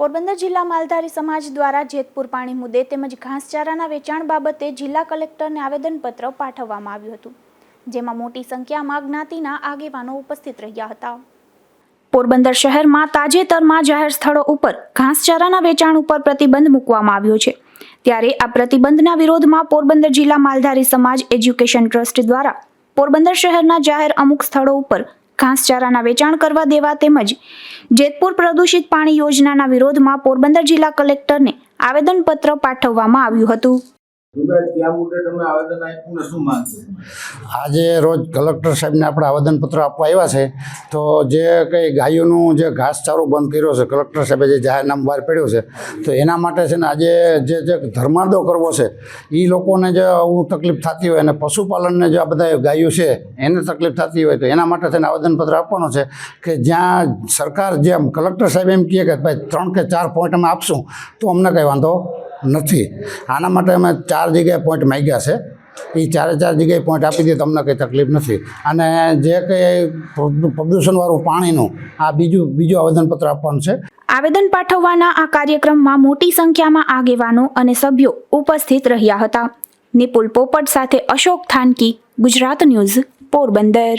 પોરબંદર જિલ્લા માલધારી સમાજ દ્વારા જેતપુર પાણી મુદ્દે તેમજ ઘાસચારાના વેચાણ બાબતે જિલ્લા કલેક્ટરને આવેદનપત્ર પાઠવવામાં આવ્યું હતું, જેમાં મોટી સંખ્યામાં જ્ઞાતિના આગેવાનો ઉપસ્થિત રહ્યા હતા. પોરબંદર શહેરમાં તાજેતરમાં જાહેર સ્થળો ઉપર ઘાસચારાના વેચાણ ઉપર પ્રતિબંધ મૂકવામાં આવ્યો છે. ત્યારે આ પ્રતિબંધના વિરોધમાં પોરબંદર જિલ્લા માલધારી સમાજ એજ્યુકેશન ટ્રસ્ટ દ્વારા પોરબંદર શહેરના જાહેર અમુક સ્થળો ઉપર ઘાસચારાના વેચાણ કરવા દેવા તેમજ જેતપુર પ્રદૂષિત પાણી યોજનાના વિરોધમાં પોરબંદર જિલ્લા કલેક્ટરને આવેદનપત્ર પાઠવવામાં આવ્યું હતું. આજે રોજ કલેક્ટર સાહેબને આપણે આવેદનપત્ર આપવા આવ્યા છે. તો જે કંઈ ગાયોનું જે ઘાસચારો બંધ કર્યો છે, કલેક્ટર સાહેબે જે જાહેરનામું બહાર પડ્યું છે, તો એના માટે છે ને આજે જે જે ધર્માદો કરવો છે એ લોકોને જે આવું તકલીફ થતી હોય અને પશુપાલનને જે આ બધા ગાયો છે, એને તકલીફ થતી હોય, તો એના માટે છે ને આવેદનપત્ર આપવાનું છે કે જ્યાં સરકાર જેમ કલેક્ટર સાહેબ એમ કહે કે ભાઈ ત્રણ કે ચાર પોઈન્ટ અમે આપશું, તો અમને કંઈ વાંધો નથી. આના માટે અમે ચાર જગ્યાએ પોઈન્ટ માગ્યા છે. એ ચારે ચાર જગ્યાએ પોઈન્ટ આપી દે તમને કંઈ તકલીફ નથી. અને જે કંઈ પ્રદૂષણવાળું પાણીનું, આ બીજું બીજું આવેદનપત્ર આપવાનું છે. આવેદન પાઠવવાના આ કાર્યક્રમમાં મોટી સંખ્યામાં આગેવાનો અને સભ્યો ઉપસ્થિત રહ્યા હતા. નિપુલ પોપટ સાથે અશોક થાનકી, ગુજરાત ન્યૂઝ પોરબંદર.